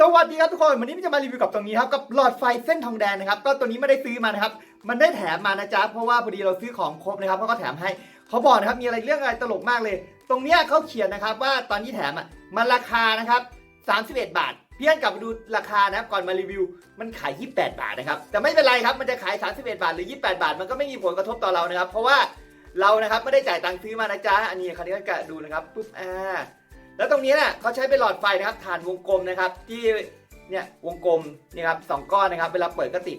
สวัสดีครับทุกคนวันนี้จะมารีวิวกับตรงนี้ครับกับหลอดไฟเส้นทองแดงนะครับก็ตัวนี้ไม่ได้ซื้อมานะครับมันได้แถมมานะจ๊ะเพราะว่าพอดีเราซื้อของครบนะครับเขาก็แถมให้เขาบอกนะครับมีอะไรเรื่องอะไรตลกมากเลย ตรงเนี้ยเขาเขียนนะครับว่าตอนที่แถมอะมันราคานะครับ31 บาทพี่อันกลับมาดูราคานะครับก่อนมารีวิว มันขาย 28 บาทนะครับแต่ไม่เป็นไรครับมันจะขาย 31 บาทหรือ 28 บาท มันก็ไม่มีผลกระทบต่อเรานะครับ เพราะว่าเรานะครับไม่ได้จ่ายตังค์ซื้อมานะจ๊ะอันนี้คราวนี้ก็ดูนะครับปุ๊บอ่า แล้วตรงนี้เนี่ยเขาใช้เป็นหลอดไฟนะครับฐานวงกลมนะครับ ที่เนี่ยวงกลมนี่ครับสองก้อนนะครับ เวลาเปิดก็ติด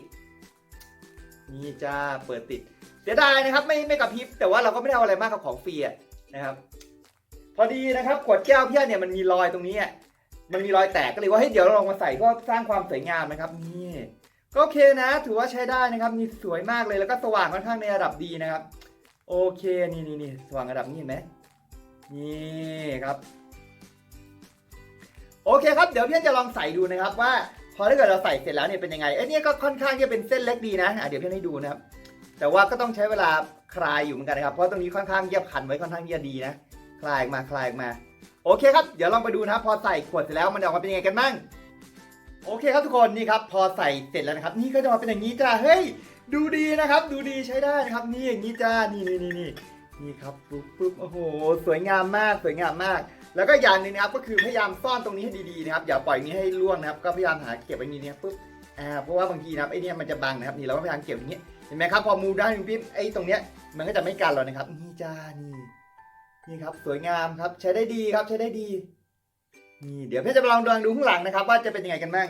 นี่จ้าเปิดติดเสียดายนะครับ ไม่ไม่กระพริบแต่ว่าเราก็ไม่ได้เอาอะไรมากกับของฟรีนะครับ พอดีนะครับขวดแก้วพี่เนี่ยมันมีรอยตรงนี้มันมีรอยแตกก็เลยว่าเฮ้ยเดี๋ยวเราลองมาใส่เพื่อสร้างความสวยงามนะครับนี่ก็โอเคนะ ถือว่าใช้ได้นะครับนี่สวยมากเลยแล้วก็สว่างค่อนข้างในระดับดีนะครับ โอเคนี่นี่นี่สว่างระดับนี้เห็นไหมนี่ครับ โอเคครับ เดี๋ยวพี่จะลองใส่ดูนะครับว่า พอถ้าเกิดเราใส่เสร็จแล้วเนี่ยเป็นยังไงไอ้เนี่ยก็ค่อนข้างจะเป็นเส้นเล็กดีนะอะเดี๋ยวพี่ให้ดูนะครับ แต่ว่าก็ต้องใช้เวลาคลายอยู่เหมือนกันนะครับ เพราะตรงนี้ค่อนข้างเยียบขันไว้ค่อนข้างที่จะดีนะ คลายออกมาคลายออกมา โอเคครับ เดี๋ยวลองไปดูนะครับ พอใส่ขวดเสร็จแล้วมันออกมาเป็นยังไงกันบ้าง โอเคครับทุกคนนี่ครับ พอใส่เสร็จแล้วนะครับ นี่ก็จะมาเป็นอย่างนี้จ้า เฮ้ย ดูดีนะครับ ดูดีใช้ได้นะครับ นี่อย่างนี้จ้า นี่นี่นี่นี่นี่ครับ ปุ๊บปุ๊บโอ้โห สวยงามมาก สวยงามมาก แล้วก็อย่างหนึงนะครับก็คือพยายามซ่อนตรงนี้ให้ดีๆนะครับอย่าปล่อยนี้ให้ร่วงนะครับก็พยายามหาเก็บไว้นี่เนี่ยปุ๊บอ่าเพราะว่าบางทีนะครับไอ้เนี่ยมันจะบังนะครับนี่เราก็พยายามเก็บอย่างเงี้ยเห็นไหมครับพอมูด้านปิ๊บไอ้ตรงเนี้ยมันก็จะไม่กันเรานะครับนี่จ้านี่นี่ครับสวยงามครับใช้ได้ดีครับใช้ได้ดีนี่เดี๋ยวพี่จะลองดูข้างหลังนะครับ ว่าจะเป็นยังไงกันบ้าง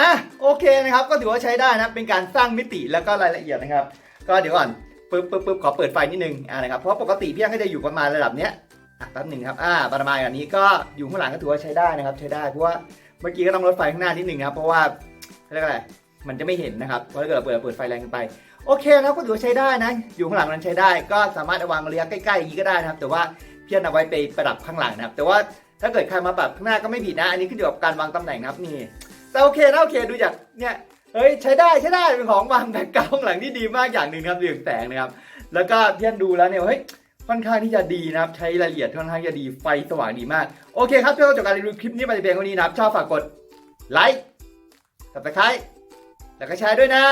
อะโอเคนะครับ ก็ถือว่าใช้ได้นะเป็นการสร้างมิติแล้วก็รายละเอียดนะครับ ก็เดี๋ยวก่อนปึ๊บปึ๊บปึ๊บขอเปิดไฟนิดนึงอ่านะครับเพราะปกติพี่ยังก็จะอยู่ประมาณระดับเนี้ยอะแป๊บหนึ่งครับอ่าประมาณแบบนี้ก็อยู่ข้างหลังก็ถือว่าใช้ได้นะครับ ใช้ได้เพราะว่าเมื่อกี้ก็ต้องลดไฟข้างหน้านิดนึงนะครับเพราะว่าเรียกอะไรมันจะไม่เห็นนะครับเพราะถ้าเกิดเราเปิดเปิดไฟแรงเกินไปโอเคนะครับก็ถือว่าใช้ได้นะ อยู่ข้างหลังนั้นใช้ได้ ก็สามารถวางเระยใกล้ๆอย่างนี้ก็ได้นะครับ แต่ว่าพี่เอาไว้ไปประดับข้างหลังนะครับ แต่ว่าถ้าเกิดใครมาปรับข้างหน้าก็ไม่ผิดนะ อันนี้ขึ้นอยู่กับการวางตำแหน่งนะครับนี่แต่โอเคนะโอเคดูจากเนี่ย เฮ้ยใช้ได้ใช้ได้เป็นของวางแบ็กกราวด์ข้างหลังที่ดีมากอย่างหนึ่งครับเรืองแสงนะครับ แล้วก็เพื่อนดูแล้วเนี่ยเฮ้ยค่อนข้างที่จะดีนะครับ ใช้รายละเอียดค่อนข้างจะดีไฟสว่างดีมาก โอเคครับเพื่อนจบการรีวิวคลิปนี้ไปเพียงเท่านี้นะครับชอบฝากกดไลค์ subscribe แล้วก็แชร์ด้วยนะ